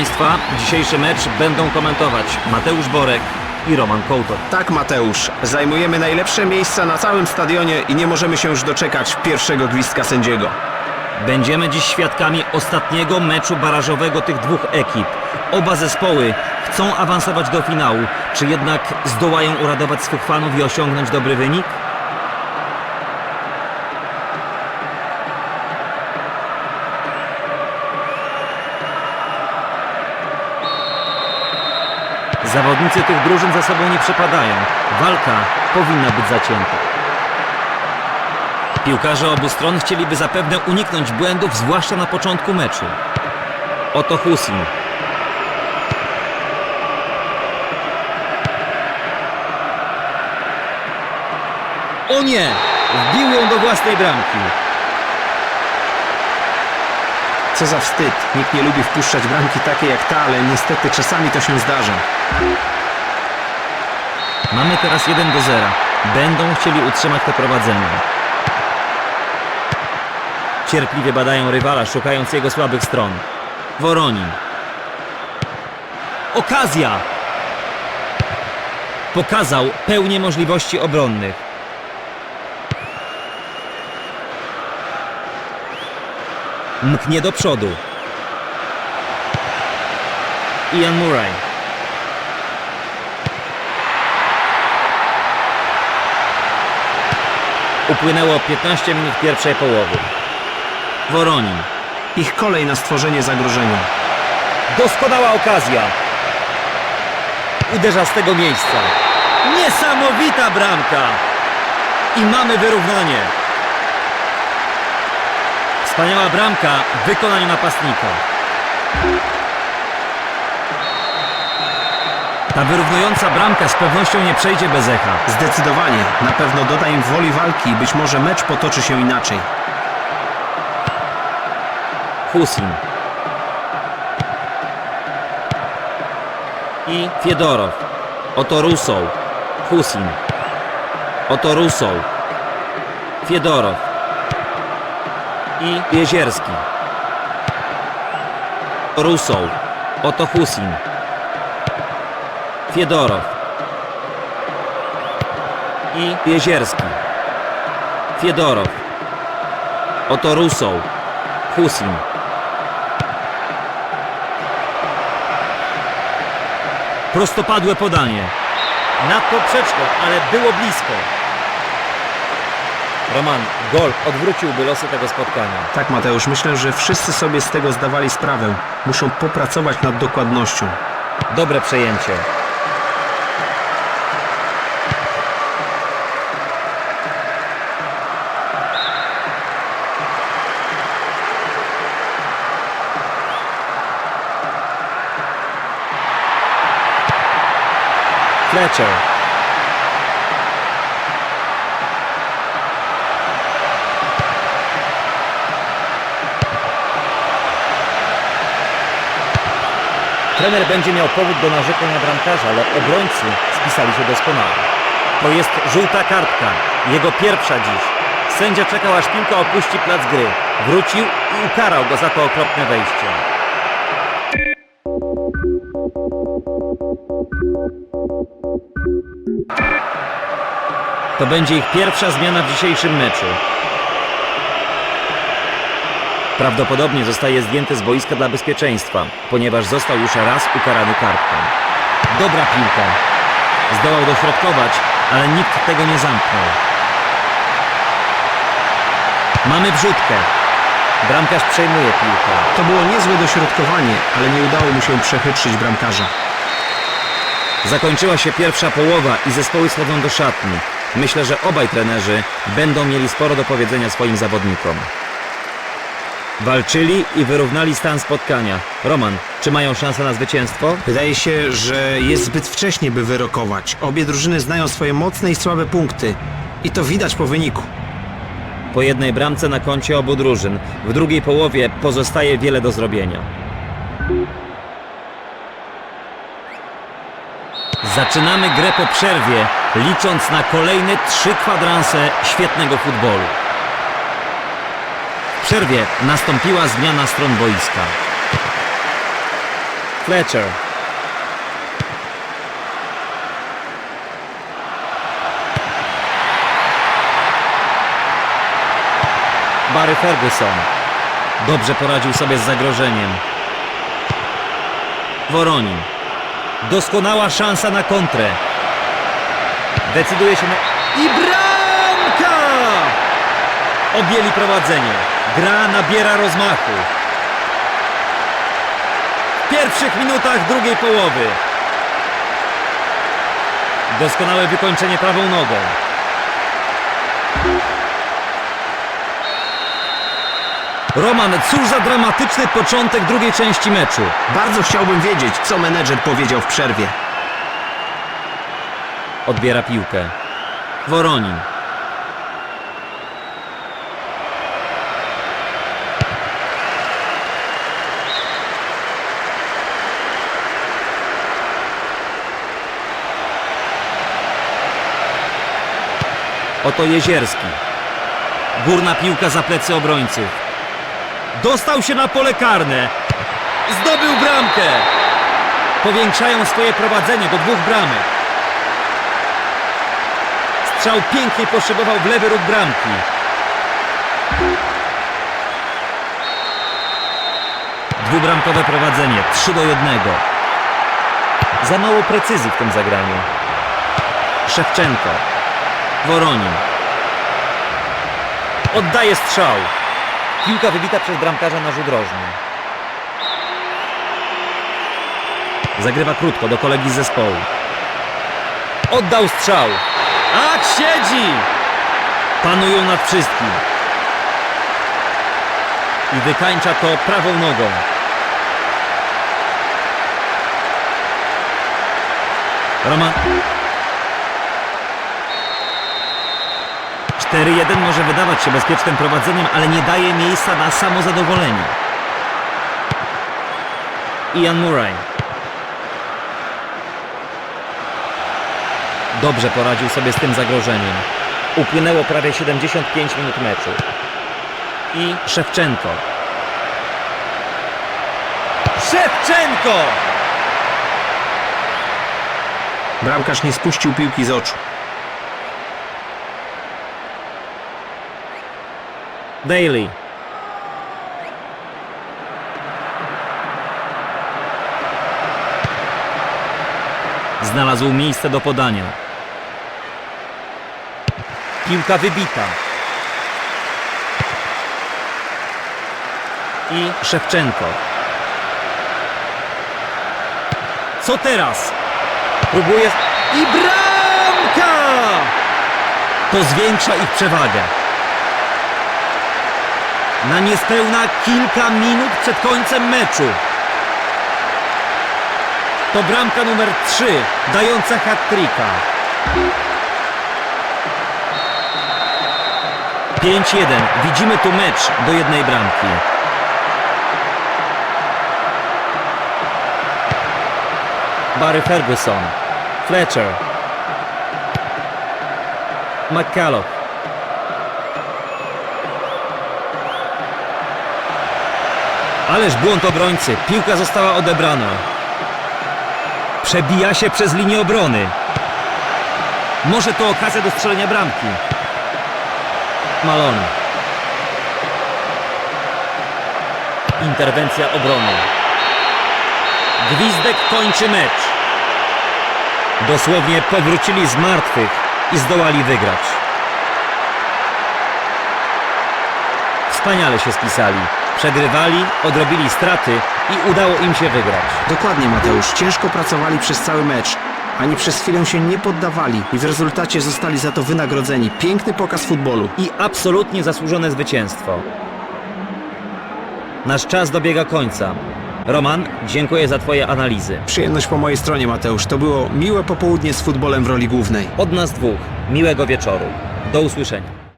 Państwa. Dzisiejszy mecz będą komentować Mateusz Borek i Roman Kołtor. Tak, Mateusz. Zajmujemy najlepsze miejsca na całym stadionie i nie możemy się już doczekać pierwszego gwizdka sędziego. Będziemy dziś świadkami ostatniego meczu barażowego tych dwóch ekip. Oba zespoły chcą awansować do finału. Czy jednak zdołają uradować swych fanów i osiągnąć dobry wynik? Zawodnicy tych drużyn za sobą nie przepadają. Walka powinna być zacięta. Piłkarze obu stron chcieliby zapewne uniknąć błędów, zwłaszcza na początku meczu. Oto Husin. O nie! Wbił ją do własnej bramki. Co za wstyd. Nikt nie lubi wpuszczać bramki takie jak ta, ale niestety czasami to się zdarza. Mamy teraz 1 do 0. Będą chcieli utrzymać to prowadzenie. Cierpliwie badają rywala, szukając jego słabych stron. Woronin. Okazja! Pokazał pełnię możliwości obronnych. Mknie do przodu. Ian Murray. Upłynęło 15 minut pierwszej połowy. Woronin. Ich kolej na stworzenie zagrożenia. Doskonała okazja. Uderza z tego miejsca. Niesamowita bramka. I mamy wyrównanie. Wspaniała bramka w wykonaniu napastnika. Ta wyrównująca bramka z pewnością nie przejdzie bez echa. Zdecydowanie. Na pewno doda im woli walki i być może mecz potoczy się inaczej. Husin. I Fiedorow. Oto Rusoł. Husin. Oto Rusoł. Fiedorow. I Jezierski. Rusoł. Oto Husin. Fiedorow. I Jezierski. Fiedorow. Oto Rusoł. Husin. Prostopadłe podanie. Nad poprzeczką, ale było blisko. Roman, gol odwróciłby losy tego spotkania. Tak, Mateusz, myślę, że wszyscy sobie z tego zdawali sprawę. Muszą popracować nad dokładnością. Dobre przejęcie. Fletcher. Trener będzie miał powód do narzekań na bramkarza, ale obrońcy spisali się doskonale. To jest żółta kartka, jego pierwsza dziś. Sędzia czekał aż piłka opuści plac gry. Wrócił i ukarał go za to okropne wejście. To będzie ich pierwsza zmiana w dzisiejszym meczu. Prawdopodobnie zostaje zdjęty z boiska dla bezpieczeństwa, ponieważ został już raz ukarany kartką. Dobra piłka. Zdołał dośrodkować, ale nikt tego nie zamknął. Mamy wrzutkę. Bramkarz przejmuje piłkę. To było niezłe dośrodkowanie, ale nie udało mu się przechytrzyć bramkarza. Zakończyła się pierwsza połowa i zespoły schodzą do szatni. Myślę, że obaj trenerzy będą mieli sporo do powiedzenia swoim zawodnikom. Walczyli i wyrównali stan spotkania. Roman, czy mają szansę na zwycięstwo? Wydaje się, że jest zbyt wcześnie, by wyrokować. Obie drużyny znają swoje mocne i słabe punkty. I to widać po wyniku. Po jednej bramce na koncie obu drużyn. W drugiej połowie pozostaje wiele do zrobienia. Zaczynamy grę po przerwie, licząc na kolejne trzy kwadranse świetnego futbolu. Przerwie nastąpiła zmiana stron boiska. Fletcher. Barry Ferguson. Dobrze poradził sobie z zagrożeniem. Woronin. Doskonała szansa na kontrę. Decyduje się na... I bramka! Objęli prowadzenie. Gra nabiera rozmachu. W pierwszych minutach drugiej połowy. Doskonałe wykończenie prawą nogą. Roman, cóż za dramatyczny początek drugiej części meczu. Bardzo chciałbym wiedzieć, co menedżer powiedział w przerwie. Odbiera piłkę. Woronin. Oto Jezierski. Górna piłka za plecy obrońców. Dostał się na pole karne. Zdobył bramkę. Powiększają swoje prowadzenie do dwóch bramek. Strzał pięknie poszybował w lewy róg bramki. Dwubramkowe prowadzenie, 3 do 1. Za mało precyzji w tym zagraniu. Szewczenko. Woronin. Oddaje strzał. Piłka wybita przez bramkarza na rzut rożny. Zagrywa krótko do kolegi z zespołu. Oddał strzał. Ach, siedzi! Panują nad wszystkim. I wykańcza to prawą nogą. Roman. 4-1 może wydawać się bezpiecznym prowadzeniem, ale nie daje miejsca na samozadowolenie. Ian Murray. Dobrze poradził sobie z tym zagrożeniem. Upłynęło prawie 75 minut meczu. I Szewczenko. Szewczenko! Bramkarz nie spuścił piłki z oczu. Daly. Znalazł miejsce do podania. Piłka wybita. I Szewczenko. Co teraz? Próbuje... I bramka! To zwiększa ich przewagę. Na niespełna kilka minut przed końcem meczu. To bramka numer 3, dająca hat-tricka. 5-1. Widzimy tu mecz do jednej bramki. Barry Ferguson. Fletcher. McCulloch. Ależ błąd obrońcy. Piłka została odebrana. Przebija się przez linię obrony. Może to okazja do strzelenia bramki. Malone. Interwencja obrony. Gwizdek kończy mecz. Dosłownie powrócili z martwych i zdołali wygrać. Wspaniale się spisali. Przegrywali, odrobili straty i udało im się wygrać. Dokładnie, Mateusz. Ciężko pracowali przez cały mecz. Ani przez chwilę się nie poddawali i w rezultacie zostali za to wynagrodzeni. Piękny pokaz futbolu. I absolutnie zasłużone zwycięstwo. Nasz czas dobiega końca. Roman, dziękuję za Twoje analizy. Przyjemność po mojej stronie, Mateusz. To było miłe popołudnie z futbolem w roli głównej. Od nas dwóch. Miłego wieczoru. Do usłyszenia.